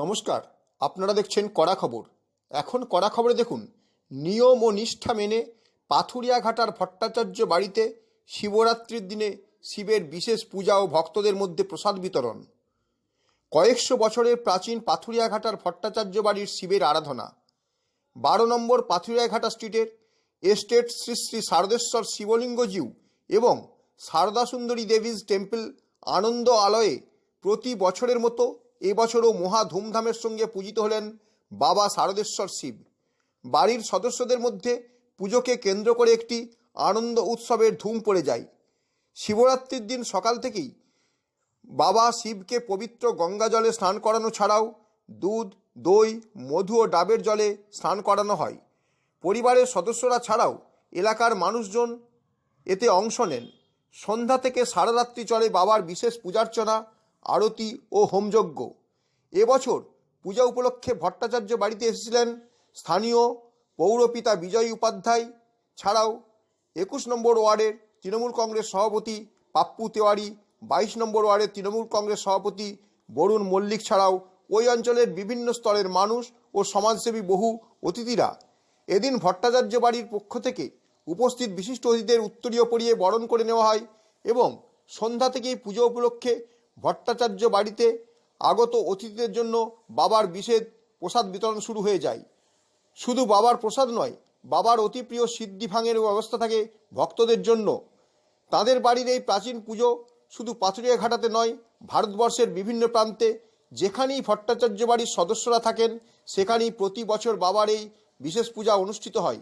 নমস্কার, আপনারা দেখছেন কড়া খবর। এখন কড়া খবরে দেখুন, নিয়ম ও নিষ্ঠা মেনে পাথুরিয়াঘাটার ভট্টাচার্য বাড়িতে শিবরাত্রির দিনে শিবের বিশেষ পূজা ও ভক্তদের মধ্যে প্রসাদ বিতরণ। কয়েকশো বছরের প্রাচীন পাথুরিয়াঘাটার ভট্টাচার্য বাড়ির শিবের আরাধনা। বারো নম্বর পাথুরিয়াঘাটা স্ট্রিটের এস্টেট শ্রী শ্রী শারদেশ্বর শিবলিঙ্গজিউ এবং শারদা সুন্দরী দেবীজ টেম্পল আনন্দ আলয়ে প্রতি বছরের মতো এবছরও মহা ধুমধামের সঙ্গে পূজিত হলেন বাবা শারদেশ্বর শিব। বাড়ির সদস্যদের মধ্যে পুজোকে কেন্দ্র করে একটি আনন্দ উৎসবের ধুম পড়ে যায়। শিবরাত্রির দিন সকাল থেকেই বাবা শিবকে পবিত্র গঙ্গা জলে স্নান করানো ছাড়াও দুধ, দই, মধু ও ডাবের জলে স্নান করানো হয়। পরিবারের সদস্যরা ছাড়াও এলাকার মানুষজন এতে অংশ নেন। সন্ধ্যা থেকে সারা রাত্রি চলে বাবার বিশেষ পূজার্চনা আরতি ও হোমযজ্ঞ। এবছর পূজা উপলক্ষে ভট্টাচার্য বাড়িতে এসেছিলেন স্থানীয় পৌরপিতা বিজয় উপাধ্যায়। ছাড়াও একুশ নম্বর ওয়ার্ডের তৃণমূল কংগ্রেস সভাপতি পাপ্পু তেওয়ারি, বাইশ নম্বর ওয়ার্ডের তৃণমূল কংগ্রেস সভাপতি বরুণ মল্লিক ছাড়াও ওই অঞ্চলের বিভিন্ন স্তরের মানুষ ও সমাজসেবী বহু অতিথিরা। এদিন ভট্টাচার্য বাড়ির পক্ষ থেকে উপস্থিত বিশিষ্ট অতিথিদের উত্তরীয় পরিয়ে বরণ করে নেওয়া হয় এবং সন্ধ্যা থেকেই পুজো উপলক্ষে ভট্টাচার্য বাড়িতে আগত অতিথিদের জন্য বাবার বিশেষ প্রসাদ বিতরণ শুরু হয়ে যায়। শুধু বাবার প্রসাদ নয়, বাবার অতি প্রিয় সিদ্ধি ভাঙের ব্যবস্থা থাকে ভক্তদের জন্য। তাদের বাড়ির এই প্রাচীন পুজো শুধু পাথুরিয়া ঘাটাতে নয়, ভারতবর্ষের বিভিন্ন প্রান্তে যেখানেই ভট্টাচার্য বাড়ির সদস্যরা থাকেন, সেখানেই প্রতি বছর বাবার এই বিশেষ পূজা অনুষ্ঠিত হয়।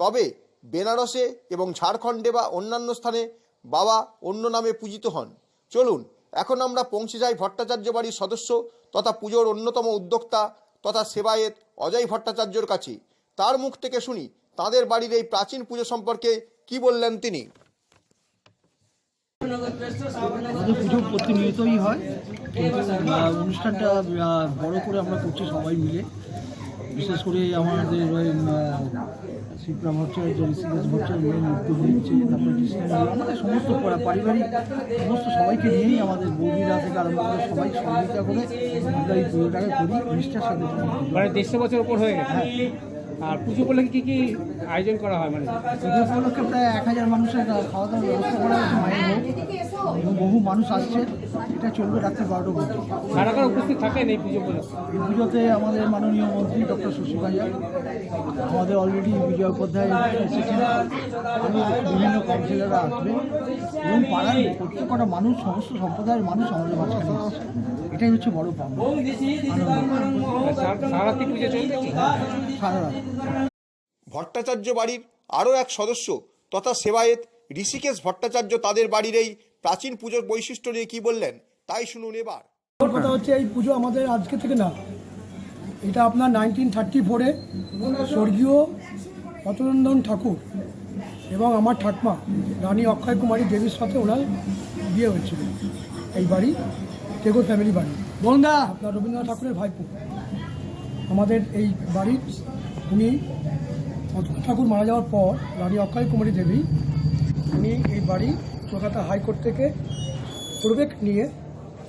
তবে বেনারসে এবং ঝাড়খণ্ডে বা অন্যান্য স্থানে বাবা অন্য নামে পূজিত হন। চলুন এখন আমরা পৌঁছে যাই ভট্টাচার্য বাড়ির সদস্য তথা পুজোর অন্যতম উদ্যোক্তা তথা সেবায়েত অজয় ভট্টাচার্যর কাছে। তার মুখ থেকে শুনি তাদের বাড়ির এই প্রাচীন পুজো সম্পর্কে কি বললেন তিনি। পুজো প্রতিনিয়তই হয়। অনুষ্ঠানটা বড় করে আমরা করছি সবাই মিলে। বিশেষ করে আমাদের ওই ভট্টাচার্য ঋষিকেশ ভট্টাচার্য উদ্যোগ নিচ্ছে তারপরে কৃষ্ণ আমাদের সমস্ত পারিবারিক সমস্ত সবাইকে নিয়েই আমাদের বৌদিরা থেকে আরম্ভ করে সবাই সহযোগিতা করে আমরা এই পুজোটাকে করি নিষ্ঠার সাথে। মানে দেড়শো বছর উপর হয়ে গেছে। আর পুজো উপলক্ষে কি কি আয়োজন করা হয় মানে? পুজো উপলক্ষে প্রায় এক হাজার মানুষের খাওয়া দাওয়ার ব্যবস্থা করা হয়েছে মায়ের বহু মানুষ আসছে। এটা চলবে রাত্রে বারোটা পর্যন্ত। কারা কারা উপস্থিত থাকেন এই পুজো উপলক্ষে? এই পুজোতে আমাদের মাননীয় মন্ত্রী ডক্টর শশী ভাইয়া আমাদের অলরেডি বিজয় উপাধ্যায় এসেছেন। বিভিন্ন কাউন্সিলাররা আসবে। এবং পাড়ার প্রত্যেকটা মানুষ সমস্ত সম্প্রদায়ের মানুষ আমাদের মাঝখানে এসেছে এটাই হচ্ছে বড় পাওনা ভট্টাচার্য বাড়ির আরও এক সদস্য তথা সেবায়েত ঋষিকেশ ভট্টাচার্য তাদের বাড়ির এই প্রাচীন পুজোর বৈশিষ্ট্য নিয়ে কি বললেন তাই শুনুন এবার। কথা হচ্ছে এই পুজো আমাদের আজকে থেকে না এটা আপনার নাইনটিন থার্টি ফোরে স্বর্গীয় অতনন্দন ঠাকুর এবং আমার ঠাকমা রানী অক্ষয় কুমারী দেবীর সাথে ওনার বিয়ে হয়েছিল এই বাড়ি। টেগো ফ্যামিলি বাড়ি। বন্দা আপনার রবীন্দ্রনাথ ঠাকুরের ভাইপো। আমাদের এই বাড়ির উনি ঠাকুর মারা যাওয়ার পর রানী অক্ষয় কুমারী দেবী, উনি এই বাড়ি কলকাতা হাইকোর্ট থেকে প্রবেক নিয়ে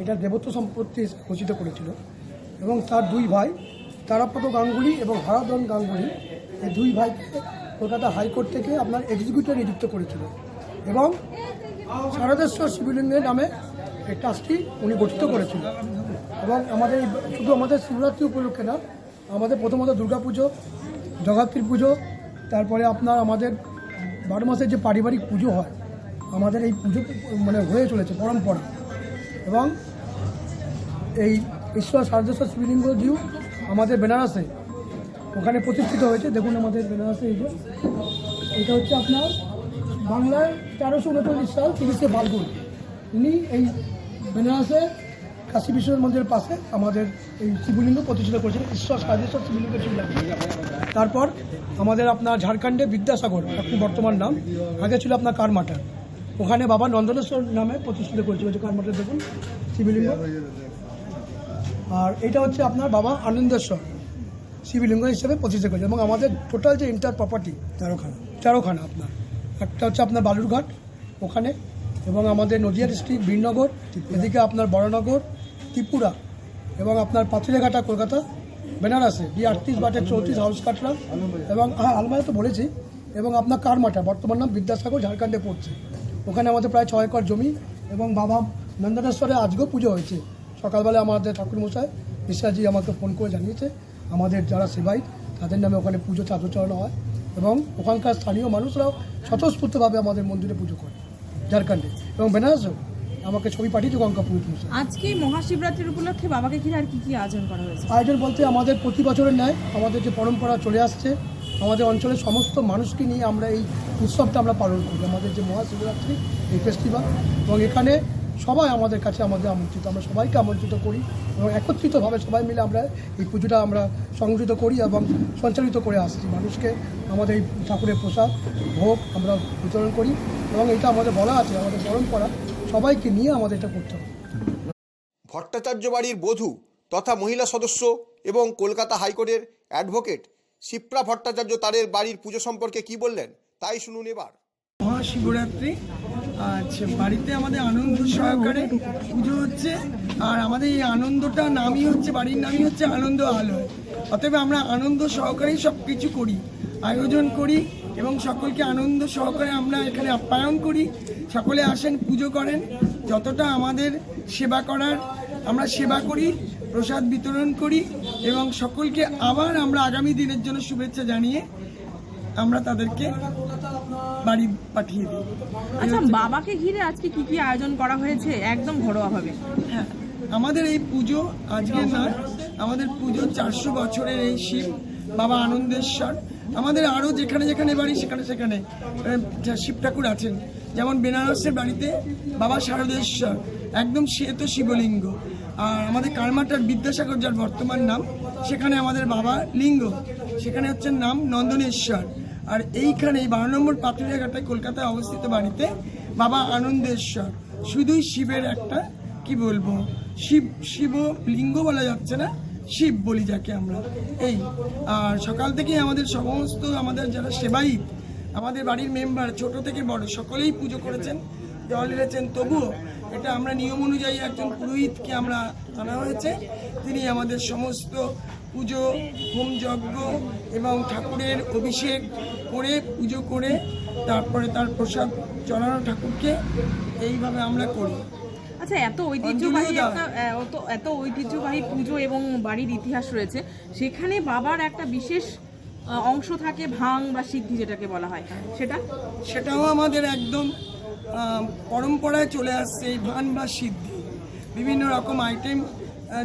এটা দেবত্ব সম্পত্তি ঘোষিত করেছিল। এবং তার দুই ভাই তারাপদ গাঙ্গুলি এবং হারাধন গাঙ্গুলি, এই দুই ভাইকে কলকাতা হাইকোর্ট থেকে আপনার এক্সিকিউটিভ নিযুক্ত করেছিল। এবং শারদেশ্বর শিবলিঙ্গের নামে এই ট্রাস্টটি উনি গঠিত করেছেন। এবং আমাদের শুধু আমাদের শিবরাত্রি উপলক্ষে না, আমাদের প্রথমত দুর্গা পুজো জগদ্ধাত্রী পুজো, তারপরে আপনার আমাদের বারো মাসের যে পারিবারিক পুজো হয়, আমাদের এই পুজো মানে হয়ে চলেছে, পরম্পরা। এবং এই ঈশ্বর সারদেশ্বর শিবলিঙ্গ জিউ আমাদের বেনারসে ওখানে প্রতিষ্ঠিত হয়েছে। দেখুন আমাদের বেনারসে এই এটা হচ্ছে আপনার বাংলায় তেরোশো উনচল্লিশ সাল তিরিশে ফাল্গুন। উনি এই বেনারসে কাশী বিশ্বনাথ মন্দিরের পাশে আমাদের এই শিবলিঙ্গ প্রতিষ্ঠিত করেছিলেন। ঈশ্বর সারদেশ্বর শিবলিঙ্গ ছিল তারপর আমাদের আপনার ঝাড়খণ্ডে বিদ্যাসাগর এখন বর্তমান নাম। আগে ছিল আপনার কারমাটা। ওখানে বাবা নন্দনেশ্বর নামে প্রতিষ্ঠিত করেছিল। যে কারমাটা দেখুন, শিবলিঙ্গ। আর এটা হচ্ছে আপনার বাবা আনন্দেশ্বর, শিবলিঙ্গ হিসেবে প্রতিষ্ঠিত করেছে। এবং আমাদের টোটাল যে ইন্টার প্রপার্টি তেরোখানা তেরোখানা আপনার। একটা হচ্ছে আপনার বালুরঘাট, ওখানে এবং আমাদের নদিয়া ডিস্ট্রিক্ট বীরনগর, এদিকে আপনার বড়নগর, ত্রিপুরা এবং আপনার পাথুরিয়াঘাটা, কলকাতা, বেনারসে। বি আটত্রিশ বাটের চৌত্রিশ হাউস কাটরা এবং হ্যাঁ আলমায় তো বলেছি এবং আপনার কারমাটা বর্তমান নাম বিদ্যাসাগর ঝাড়খণ্ডে পড়ছে। ওখানে আমাদের প্রায় ছয় একর জমি এবং বাবা নন্দনেশ্বরে আজকেও পুজো হয়েছে। সকালবেলা আমাদের ঠাকুরমশাই মিশ্রাজি আমাকে ফোন করে জানিয়েছে, আমাদের যারা সেবাই তাদের নামে ওখানে পুজো চাদর হয় এবং ওখানকার স্থানীয় মানুষরাও স্বতঃস্ফূর্তভাবে আমাদের মন্দিরে পুজো করে। ঝাড়খণ্ডে। এবং বেনারসেও আমাকে ছবি পাঠিয়েছে গঙ্গা পুরোহিত মশাই আজকে মহাশিবরাত্রির উপলক্ষে বাবাকে ঘিরে আর কি কি আয়োজন করা হয়েছে? আয়োজন বলতে আমাদের প্রতি বছরের ন্যায় আমাদের যে পরম্পরা চলে আসছে আমাদের অঞ্চলের সমস্ত মানুষকে নিয়ে আমরা এই উৎসবটা আমরা পালন করি। আমাদের যে মহাশিবরাত্রি এই ফেস্টিভ্যাল এবং এখানে সবাই আমাদের কাছে আমাদের আমন্ত্রিত। আমরা সবাইকে আমন্ত্রিত করি এবং একত্রিতভাবে সবাই মিলে আমরা এই পুজোটা আমরা সংগঠিত করি এবং সঞ্চালিত করে আসছি। মানুষকে আমাদের এই ঠাকুরের প্রসাদ, ভোগ আমরা বিতরণ করি এবং এটা আমাদের বলা আছে, আমাদের পরম্পরা। সবাইকে নিয়ে আমাদের এটা করতে হবে। ভট্টাচার্য বাড়ির বধূ তথা মহিলা সদস্য এবং কলকাতা হাইকোর্টের অ্যাডভোকেট শিপ্রা ভট্টাচার্য তাদের বাড়ির পুজো সম্পর্কে কি বললেন, তাই শুনুন এবার। মহাশিবরাত্রি আচ্ছা বাড়িতে আমাদের আনন্দ সহকারে পুজো হচ্ছে। আর আমাদের এই আনন্দটা নামই হচ্ছে, বাড়ির নামই হচ্ছে আনন্দ আলোয়। অতএব আমরা আনন্দ সহকারেই সব কিছু করি, আয়োজন করি এবং সকলকে আনন্দ সহকারে আমরা এখানে আপ্যায়ন করি। সকলে আসেন, পুজো করেন। যতটা আমাদের সেবা করার, আমরা সেবা করি, প্রসাদ বিতরণ করি এবং সকলকে আবার আমরা আগামী দিনের জন্য শুভেচ্ছা জানিয়ে আমরা তাদেরকে বাড়ি পাঠিয়ে দিই। আচ্ছা বাবাকে ঘিরে আজকে কি কি আয়োজন করা হয়েছে? একদম ঘরোয়াভাবে। হ্যাঁ আমাদের এই পুজো আজকে নয় আমাদের পুজো চারশো বছরের এই শিব বাবা আনন্দেশ্বর। আমাদের আরও যেখানে যেখানে বাড়ি সেখানে সেখানে শিব ঠাকুর আছেন। যেমন বেনারসের বাড়িতে বাবা শারদেশ্বর একদম সে তো শিবলিঙ্গ। আর আমাদের কারমাটার বিদ্যাসাগর যার বর্তমান নাম সেখানে আমাদের বাবা লিঙ্গ। সেখানে হচ্ছে নাম নন্দনেশ্বর। আর এইখানে এই বারো নম্বর পাথুরিয়াঘাটায় কলকাতায় অবস্থিত বাড়িতে বাবা আনন্দেশ্বর। শুধুই শিবের একটা, কি বলব? শিব শিব লিঙ্গ বলা যাচ্ছে না, শিব বলি যাকে আমরা। এই, আর সকাল থেকেই আমাদের সমস্ত, আমাদের যারা সেবাই আমাদের বাড়ির মেম্বার, ছোট থেকে বড়, সকলেই পুজো করেছেন, জল ঢেলেছেন। তবুও এটা আমরা নিয়ম অনুযায়ী একজন পুরোহিতকে আমরা আনা হয়েছে। তিনি আমাদের সমস্ত পুজো হোম যজ্ঞ এবং ঠাকুরের অভিষেক করে পুজো করে তারপরে তার প্রসাদ চড়ানো ঠাকুরকে এইভাবে আমরা করি। আচ্ছা এত ঐতিহ্যবাহী অত- এত ঐতিহ্যবাহী পুজো এবং বাড়ির ইতিহাস রয়েছে সেখানে বাবার একটা বিশেষ অংশ থাকে ভাং বা সিদ্ধি যেটাকে বলা হয়। সেটা? সেটাও আমাদের একদম পরম্পরায় চলে আসছে এই ভান বা সিদ্ধি। বিভিন্ন রকম আইটেম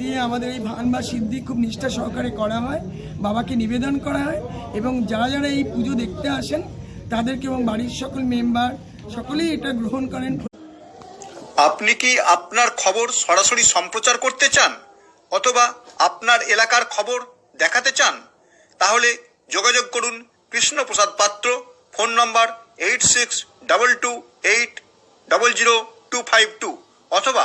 দিয়ে আমাদের এই ভান বা সিদ্ধি খুব নিষ্ঠা সহকারে করা হয়, বাবাকে নিবেদন করা হয় এবং যারা যারা এই পুজো দেখতে আসেন, তাদেরকে এবং বাড়ির সকল মেম্বার সকলেই এটা গ্রহণ করেন। আপনি কি আপনার খবর সরাসরি সম্প্রচার করতে চান অথবা আপনার এলাকার খবর দেখাতে চান? তাহলে যোগাযোগ করুন Krishnaprasad Patra, phone number eight six double two eight double zero two five two অথবা